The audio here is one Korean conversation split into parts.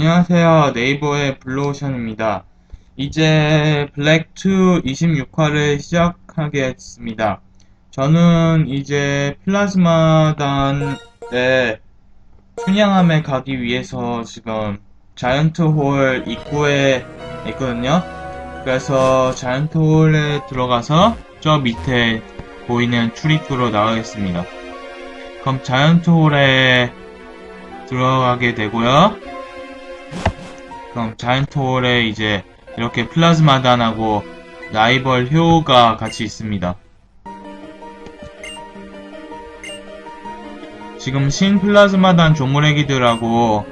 안녕하세요. 네이버의 블루오션입니다. 이제 블랙2 26화를 시작하겠습니다. 저는 이제 플라즈마단의 순양함에 가기 위해서 지금 자이언트홀 입구에 있거든요. 그래서 자이언트홀에 들어가서 저 밑에 보이는 출입구로 나가겠습니다. 그럼 자이언트홀에 들어가게 되고요. 그럼 자이언트 홀에 이제 이렇게 플라즈마단하고 라이벌 효가 같이 있습니다. 지금 신 플라즈마단 조물애기들하고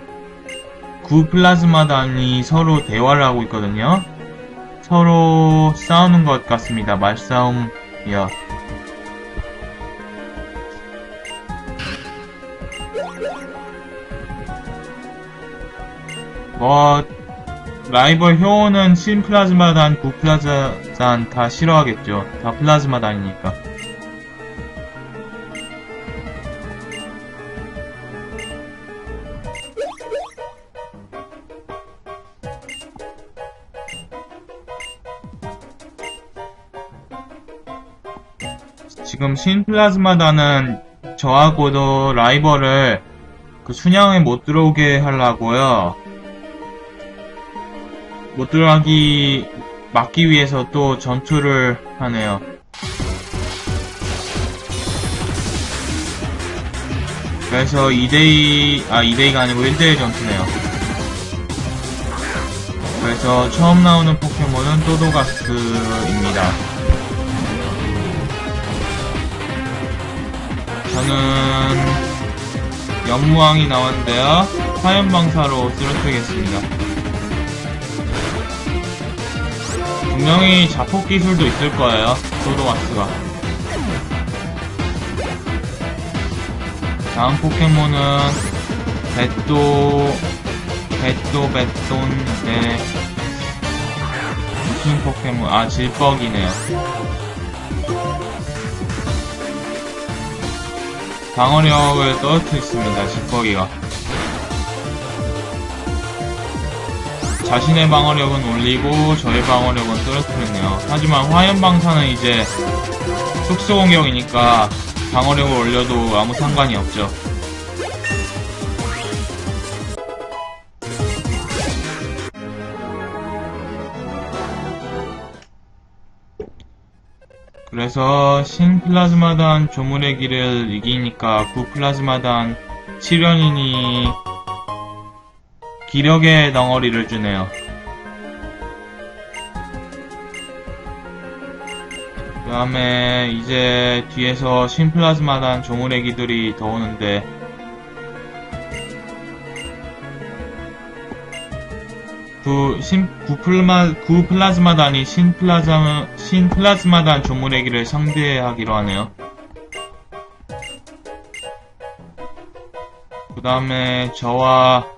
구 플라즈마단이 서로 대화를 하고 있거든요. 서로 싸우는 것 같습니다. 말싸움이요. 뭐 라이벌 효는 신 플라즈마단, 구 플라즈마단 다 싫어하겠죠. 다 플라즈마단이니까. 지금 신 플라즈마단은 저하고도 라이벌을 그 순양에 못 들어오게 하려고요. 못 들어가기 막기 위해서 또 전투를 하네요. 그래서 2대2, 아 2대2가 아니고 1대1 전투네요. 그래서 처음 나오는 포켓몬은 또도가스입니다. 저는 연무왕이 나왔는데요. 화염방사로 쓰러뜨리겠습니다. 분명히 자폭 기술도 있을 거예요. 도도마스가. 다음 포켓몬은 베또 베또 베톤의 무슨 포켓몬? 아 질뻑이네요. 방어력을 떨어뜨렸습니다. 질뻑이가. 자신의 방어력은 올리고 저의 방어력은 떨어뜨렸네요. 하지만 화염방사는 이제 특수 공격이니까 방어력을 올려도 아무 상관이 없죠. 그래서 신플라즈마단 조물의 길을 이기니까 구플라즈마단 7연인이 기력의 덩어리를 주네요. 그 다음에 이제 뒤에서 신플라즈마단 조물애기들이 더 오는데 구, 신, 구플마, 구플라즈마단이 신플라즈마, 신플라즈마단 조물애기를 상대하기로 하네요. 그 다음에 저와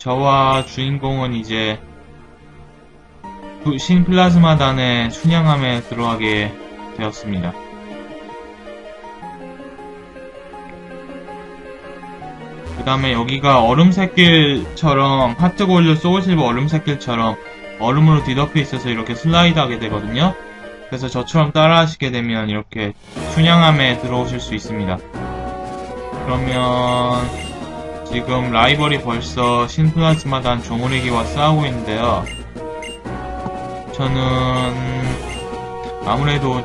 저와 주인공은 이제 그 신플라즈마단의 순양함에 들어가게 되었습니다. 그 다음에 여기가 얼음새길처럼 하트골드 소울실버 얼음새길처럼 얼음으로 뒤덮여 있어서 이렇게 슬라이드 하게 되거든요. 그래서 저처럼 따라 하시게 되면 이렇게 순양함에 들어오실 수 있습니다. 그러면 지금 라이벌이 벌써 신플라즈마단 조무리기와 싸우고 있는데요. 저는 아무래도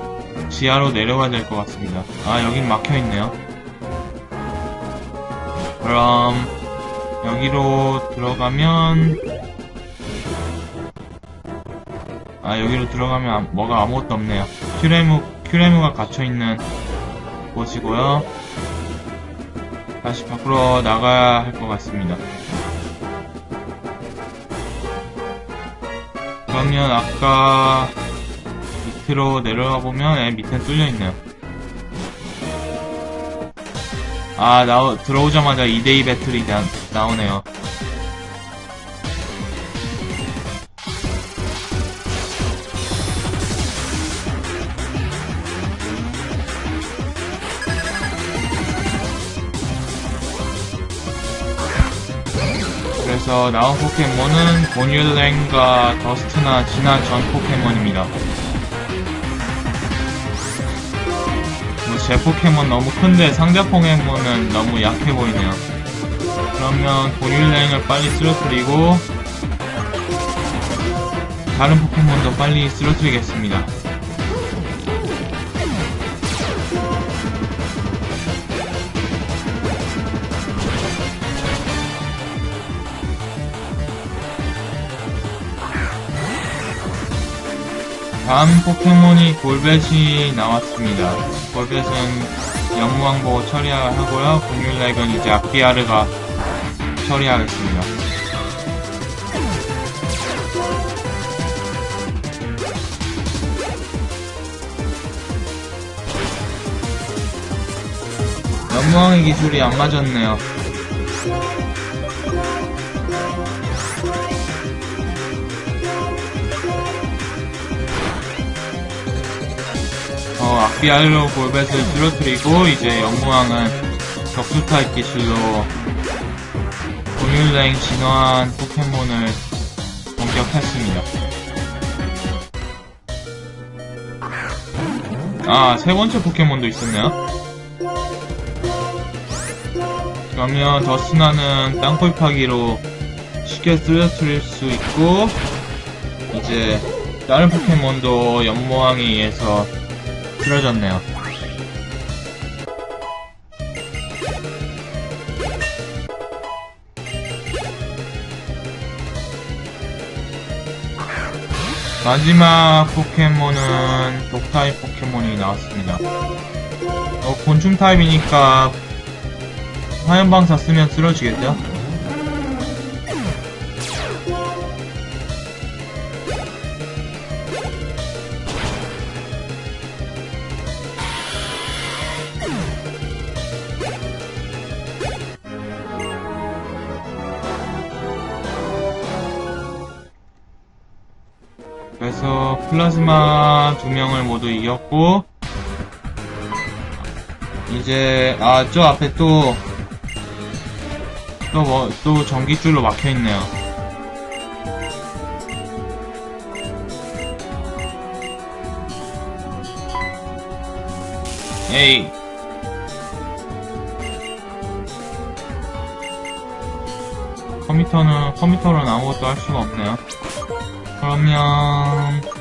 지하로 내려가야 될 것 같습니다. 아, 여긴 막혀있네요. 그럼 여기로 들어가면 아, 여기로 들어가면 아- 뭐가 아무것도 없네요. 큐레무, 큐레무가 갇혀있는 곳이고요. 다시 밖으로 나가야 할 것 같습니다. 그러면 아까 밑으로 내려가 보면 에, 밑에 뚫려 있네요. 아, 나 들어오자마자 2대2 배틀이 나, 나오네요. 그래서 나온 포켓몬은 곤율랭과 더스트나 지난 전 포켓몬입니다. 뭐 제 포켓몬 너무 큰데 상대 포켓몬은 너무 약해 보이네요. 그러면 곤율랭을 빨리 쓰러뜨리고 다른 포켓몬도 빨리 쓰러뜨리겠습니다. 다음 포켓몬이 골벳이 나왔습니다. 골벳은 영무왕 보고 처리하고요. 공율렉은 이제 악비아르가 처리하겠습니다. 영무왕의 기술이 안 맞았네요. 어, 악비알로 골벳을 쓰러뜨리고 이제 영무왕은 격수 타입 기술로 공율랭 진화한 포켓몬을 공격했습니다. 아, 세 번째 포켓몬도 있었네요. 그러면 더스나는 땅굴 파기로 쉽게 쓰러뜨릴 수 있고 이제 다른 포켓몬도 연모왕에 의해서 쓰러졌네요. 마지막 포켓몬은 독타입 포켓몬이 나왔습니다. 어, 곤충 타입이니까 화염방사 쓰면 쓰러지겠죠? 플라즈마 두 명을 모두 이겼고 이제 아 저 앞에 또 또 뭐 또 전기줄로 막혀 있네요. 에이. 컴퓨터는 컴퓨터로는 아무것도 할 수가 없네요. 그러면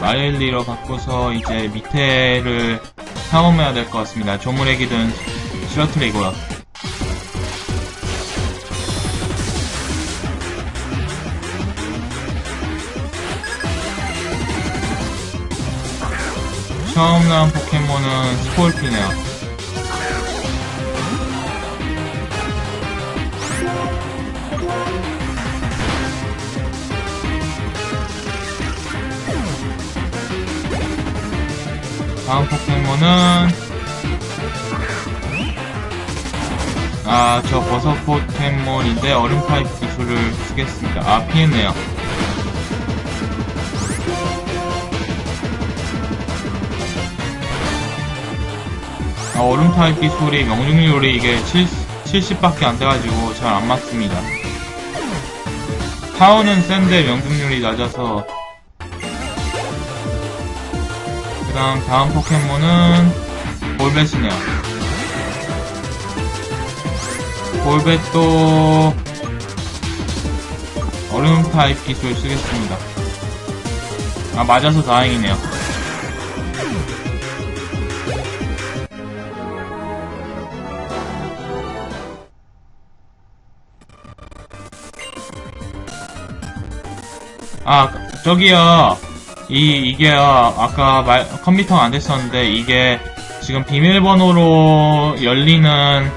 마일리로 바꿔서 이제 밑에를 탐험해야 될 것 같습니다. 조물애기든 쓰러트리고요. 처음 나온 포켓몬은 스콜피네요. 다음 포켓몬은 아 저 버섯 포켓몬인데 얼음 타입 기술을 쓰겠습니다. 아 피했네요. 아, 얼음 타입 기술이 명중률이 이게 7, 70밖에 안 돼가지고 잘 안 맞습니다. 파워는 센데 명중률이 낮아서 그 다음 다음 포켓몬은 볼벳이네요. 볼벳도 얼음 타입 기술 쓰겠습니다. 아 맞아서 다행이네요. 아 저기요 이 이게요 아까 말 컴퓨터가 안 됐었는데 이게 지금 비밀번호로 열리는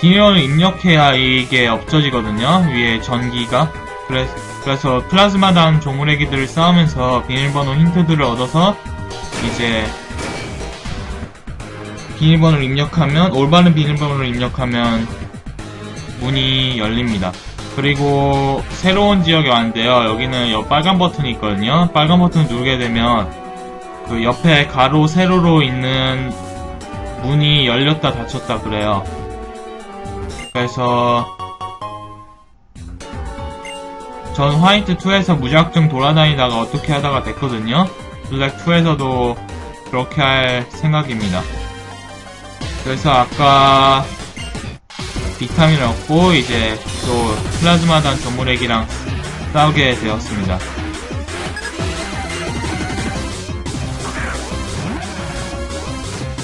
비밀번호를 입력해야 이게 없어지거든요 위에 전기가 그래, 그래서 플라즈마단 조물애기들을 싸우면서 비밀번호 힌트들을 얻어서 이제 비밀번호를 입력하면 올바른 비밀번호를 입력하면 문이 열립니다. 그리고 새로운 지역에 왔는데요. 여기는 여 빨간 버튼이 있거든요. 빨간 버튼을 누르게 되면 그 옆에 가로 세로로 있는 문이 열렸다 닫혔다 그래요. 그래서 전 화이트 2에서 무작정 돌아다니다가 어떻게 하다가 됐거든요. 블랙 2에서도 그렇게 할 생각입니다. 그래서 아까 비타민을 얻고 이제 또 플라즈마단 조무렉이랑 싸우게 되었습니다.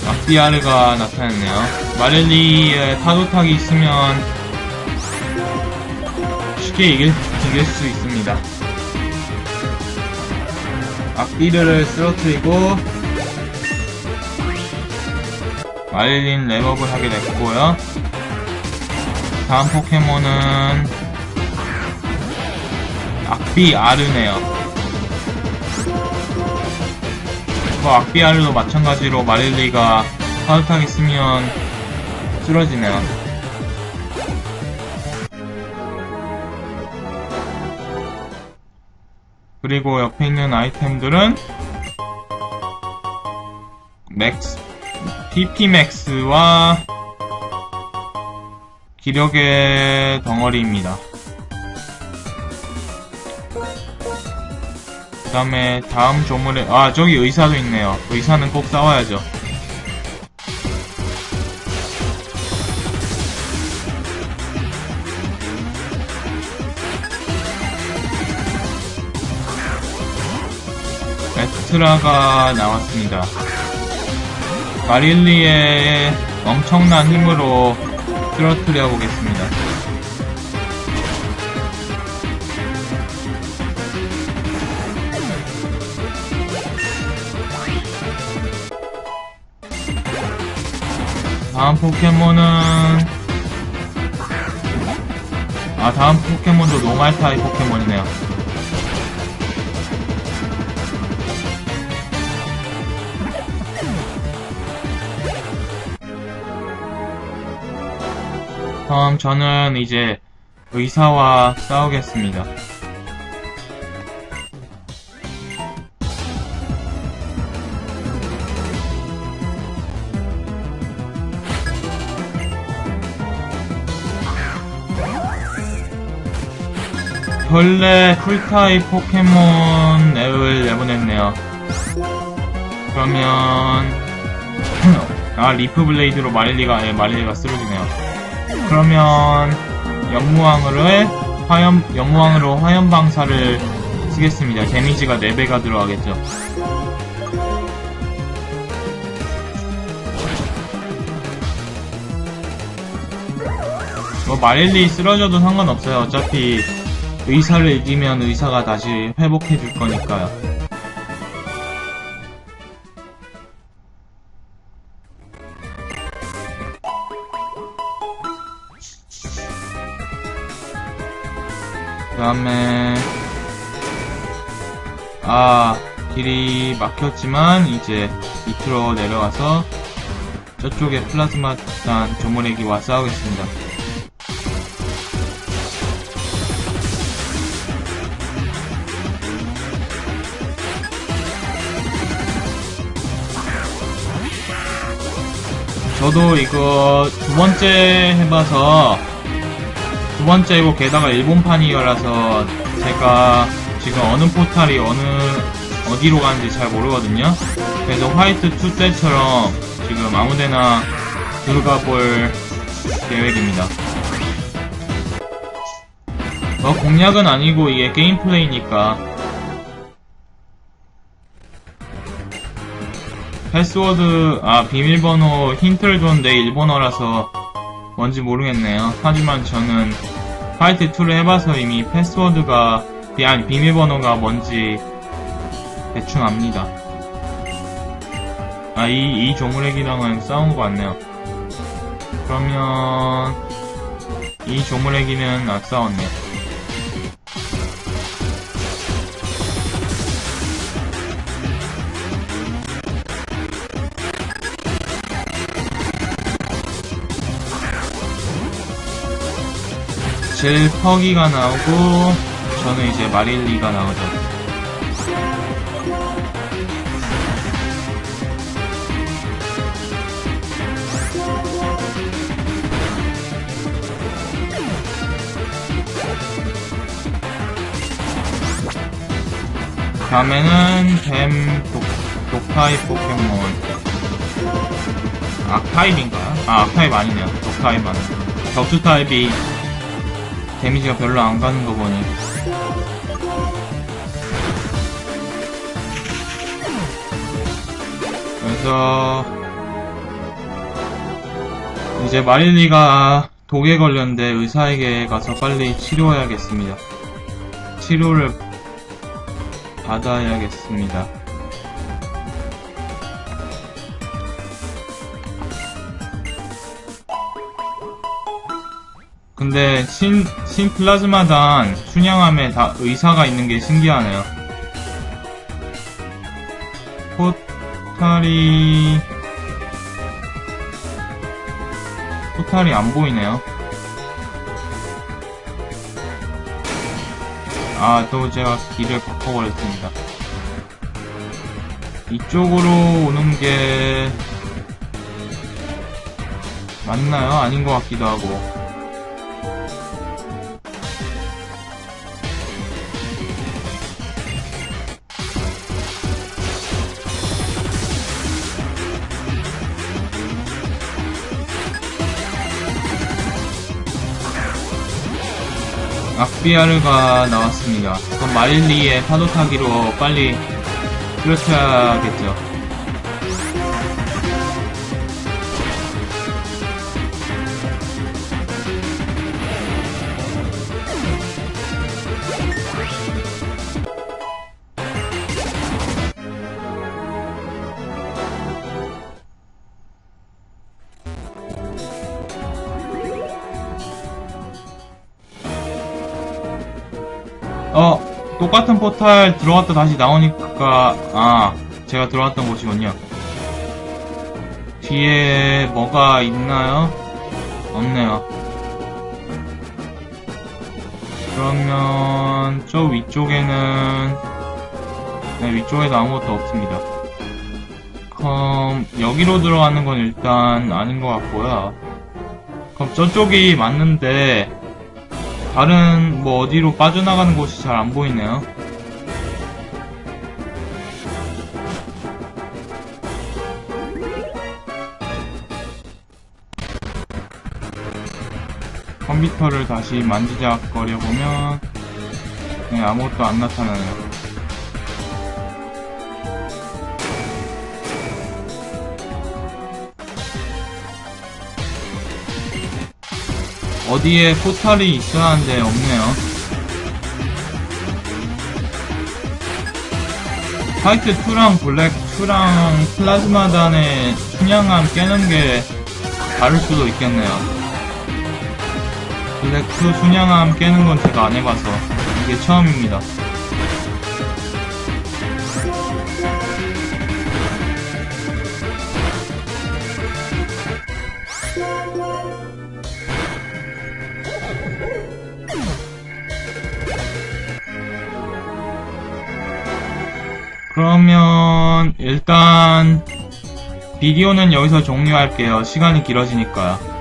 악비아르가 나타났네요. 마렐리의 파도탁이 있으면 쉽게 이길, 이길 수 있습니다. 악비르를 쓰러뜨리고 마릴린 랩업을 하게 됐고요. 다음 포켓몬은 악비 아르네요. 뭐 악비 아르도 마찬가지로 마릴리가 파도탁이 쓰면 쓰러지네요. 그리고 옆에 있는 아이템들은 맥스, PP맥스와 기력의 덩어리입니다. 그 다음에 다음 조물에 아 저기 의사도 있네요. 의사는 꼭 싸워야죠. 에트라가 나왔습니다. 마릴리의 엄청난 힘으로 쓰러뜨려 보겠습니다. 다음 포켓몬은 아 다음 포켓몬도 노말 타입 포켓몬이네요. 그럼 저는 이제 의사와 싸우겠습니다. 벌레 풀타입 포켓몬 앱을 내보냈네요. 그러면 아 리프 블레이드로 마릴리가 예, 마릴리가 쓰러지네요. 그러면 연무왕으로 화염 연무왕으로 화염 방사를 쓰겠습니다. 데미지가 4배가 들어가겠죠. 뭐 마릴리 쓰러져도 상관없어요. 어차피 의사를 이기면 의사가 다시 회복해 줄 거니까요. 다음에 아 길이 막혔지만 이제 밑으로 내려가서 저쪽에 플라즈마단 조모레기와 싸우겠습니다. 저도 이거 두 번째 해봐서 두 번째고 게다가 일본판이라서 제가 지금 어느 포탈이 어느 어디로 가는지 잘 모르거든요. 그래서 화이트 2 때처럼 지금 아무데나 들어가 볼 계획입니다. 뭐 공략은 아니고 이게 게임 플레이니까 패스워드 아 비밀번호 힌트를 줬는데 일본어라서 뭔지 모르겠네요. 하지만 저는 화이트 2를 해봐서 이미 패스워드가 비- 아니 비밀번호가 뭔지 대충 압니다. 아 이 이 조물액이랑은 싸운 것 같네요. 그러면 이 조물액이는 안 싸웠네 질퍽이가 나오고 저는 이제 마릴리가 나오죠 다음에는 뱀 독, 독타이 포켓몬 아카이브인가? 아, 아카이브 아니네요. 독타입 맞네. 격투 타입이 데미지가 별로 안 가는 거 보니 그래서 이제 마릴리가 독에 걸렸는데 의사에게 가서 빨리 치료해야겠습니다. 치료를 받아야겠습니다. 근데 신, 신 플라즈마단 순양함에 다 의사가 있는 게 신기하네요. 포탈이, 포탈이 안 보이네요. 아, 또 제가 길을 바꿔버렸습니다. 이쪽으로 오는 게 맞나요? 아닌 것 같기도 하고. 악비아르가 나왔습니다. 그럼 마릴리의 파도 타기로 빨리 뚜렷해야겠죠. 어, 똑같은 포탈 들어갔다 다시 나오니까, 아, 제가 들어왔던 곳이군요. 뒤에 뭐가 있나요? 없네요. 그러면, 저 위쪽에는, 네, 위쪽에도 아무것도 없습니다. 그럼, 여기로 들어가는 건 일단 아닌 것 같고요. 그럼 저쪽이 맞는데, 다른 뭐 어디로 빠져나가는 곳이 잘 안 보이네요. 컴퓨터를 다시 만지작거려 보면 네, 아무것도 안 나타나네요. 어디에 포탈이 있어야 하는데 없네요. 화이트 2랑 블랙 2랑 플라즈마단의 순양함 깨는 게 다를 수도 있겠네요. 블랙 2 순양함 깨는 건 제가 안 해봐서 이게 처음입니다. 그러면 일단 비디오는 여기서 종료할게요. 시간이 길어지니까요.